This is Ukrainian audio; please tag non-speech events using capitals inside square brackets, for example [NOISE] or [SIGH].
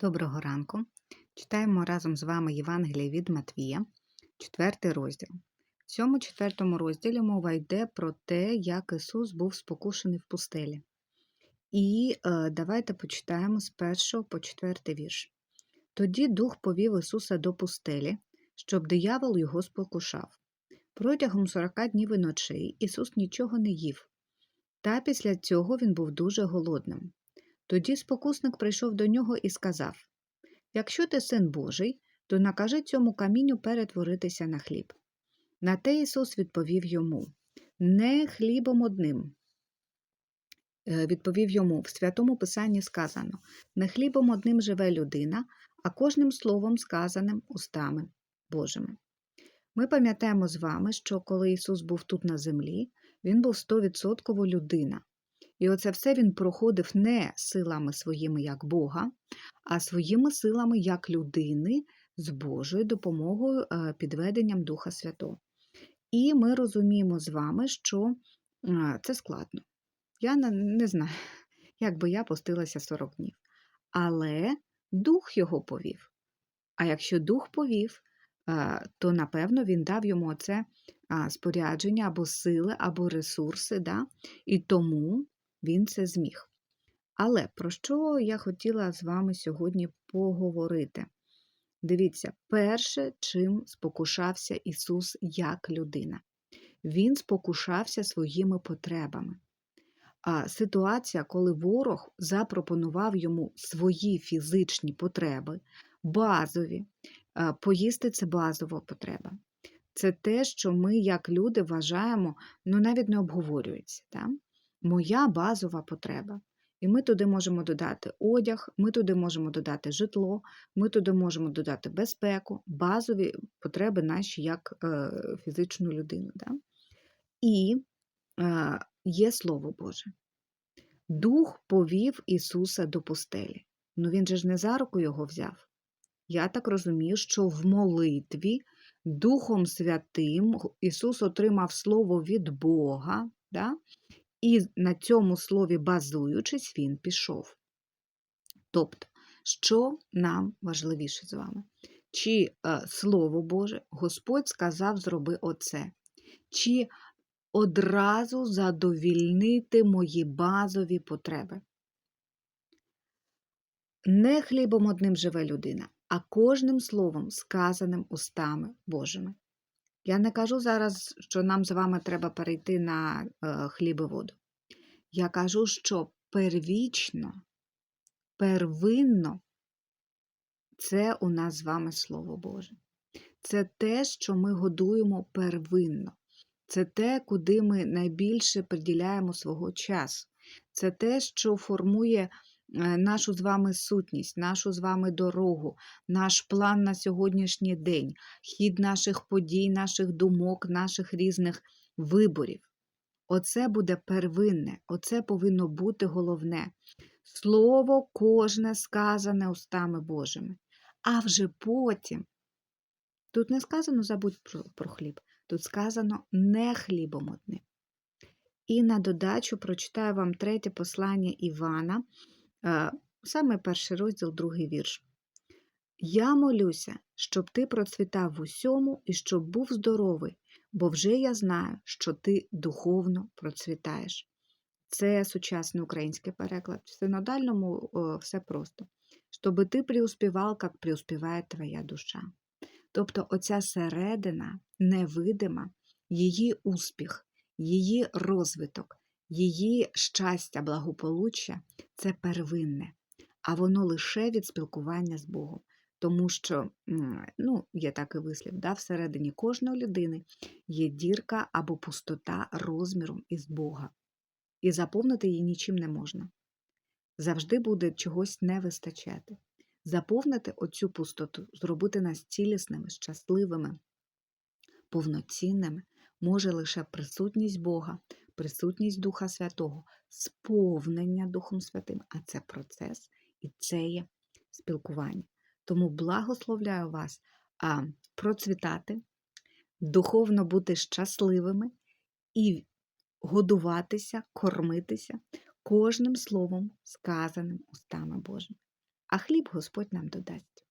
Доброго ранку. Читаємо разом з вами Євангеліє від Матвія, четвертий розділ. В цьому четвертому розділі мова йде про те, як Ісус був спокушений в пустелі. І е, давайте почитаємо з першого по четвертий вірш. Тоді Дух повів Ісуса до пустелі, щоб диявол його спокушав. Протягом сорока днів і ночей Ісус нічого не їв, та після цього він був дуже голодним. Тоді спокусник прийшов до нього і сказав Якщо ти син Божий, то накажи цьому камінню перетворитися на хліб. На те Ісус відповів йому Не хлібом одним. Е, Відповів йому в святому Писанні сказано Не хлібом одним живе людина, а кожним словом сказаним устами Божими. Ми пам'ятаємо з вами, що коли Ісус був тут на землі, Він був стовідсотково людина. І оце все він проходив не силами своїми як Бога, а своїми силами як людини з Божою допомогою е, підведенням Духа Святого. І ми розуміємо з вами, що е, це складно. Я не, знаю, [LAUGHS] як би я постилася 40 днів. Але дух його повів. А якщо дух повів, е, то напевно він дав йому це спорядження або сили, або ресурси, да? і тому він це зміг. Але про що я хотіла з вами сьогодні поговорити? Дивіться, перше, чим спокушався Ісус як людина. Він спокушався своїми потребами. А ситуація, коли ворог запропонував йому свої фізичні потреби, базові, поїсти це базова потреба. Це те, що ми, як люди, вважаємо, ну навіть не обговорюється. Так? Моя базова потреба. І ми туди можемо додати одяг, ми туди можемо додати житло, ми туди можемо додати безпеку, базові потреби наші як е, фізичну людину. Да? І е, є Слово Боже. Дух повів Ісуса до пустелі. Ну він же ж не за руку його взяв. Я так розумію, що в молитві Духом Святим Ісус отримав Слово від Бога. Да? І на цьому слові базуючись, він пішов. Тобто, що нам важливіше з вами? Чи е, Слово Боже, Господь сказав, зроби оце, чи одразу задовільнити мої базові потреби? Не хлібом одним живе людина, а кожним словом, сказаним устами Божими. Я не кажу зараз, що нам з вами треба перейти на е, хліб і воду. Я кажу, що первічно, первинно це у нас з вами Слово Боже. Це те, що ми годуємо первинно. Це те, куди ми найбільше приділяємо свого часу. Це те, що формує нашу з вами сутність, нашу з вами дорогу, наш план на сьогоднішній день, хід наших подій, наших думок, наших різних виборів. Оце буде первинне, оце повинно бути головне. Слово кожне сказане устами Божими. А вже потім, тут не сказано забудь про, про хліб, тут сказано не хлібом одним. І на додачу прочитаю вам третє послання Івана, Саме перший розділ, другий вірш. Я молюся, щоб ти процвітав в усьому і щоб був здоровий, бо вже я знаю, що ти духовно процвітаєш. Це сучасний український переклад. В синодальному все просто. Щоби ти преуспівав, як преуспіває твоя душа. Тобто оця середина невидима, її успіх, її розвиток, Її щастя, благополуччя це первинне, а воно лише від спілкування з Богом. Тому що, ну, є такий вислів, да, всередині кожної людини є дірка або пустота розміром із Бога. І заповнити її нічим не можна. Завжди буде чогось не вистачати. Заповнити оцю пустоту, зробити нас цілісними, щасливими, повноцінними може лише присутність Бога, присутність Духа Святого, сповнення Духом Святим, а це процес і це є спілкування. Тому благословляю вас а, процвітати, духовно бути щасливими і годуватися, кормитися кожним словом, сказаним устами Божими. а хліб Господь нам додасть.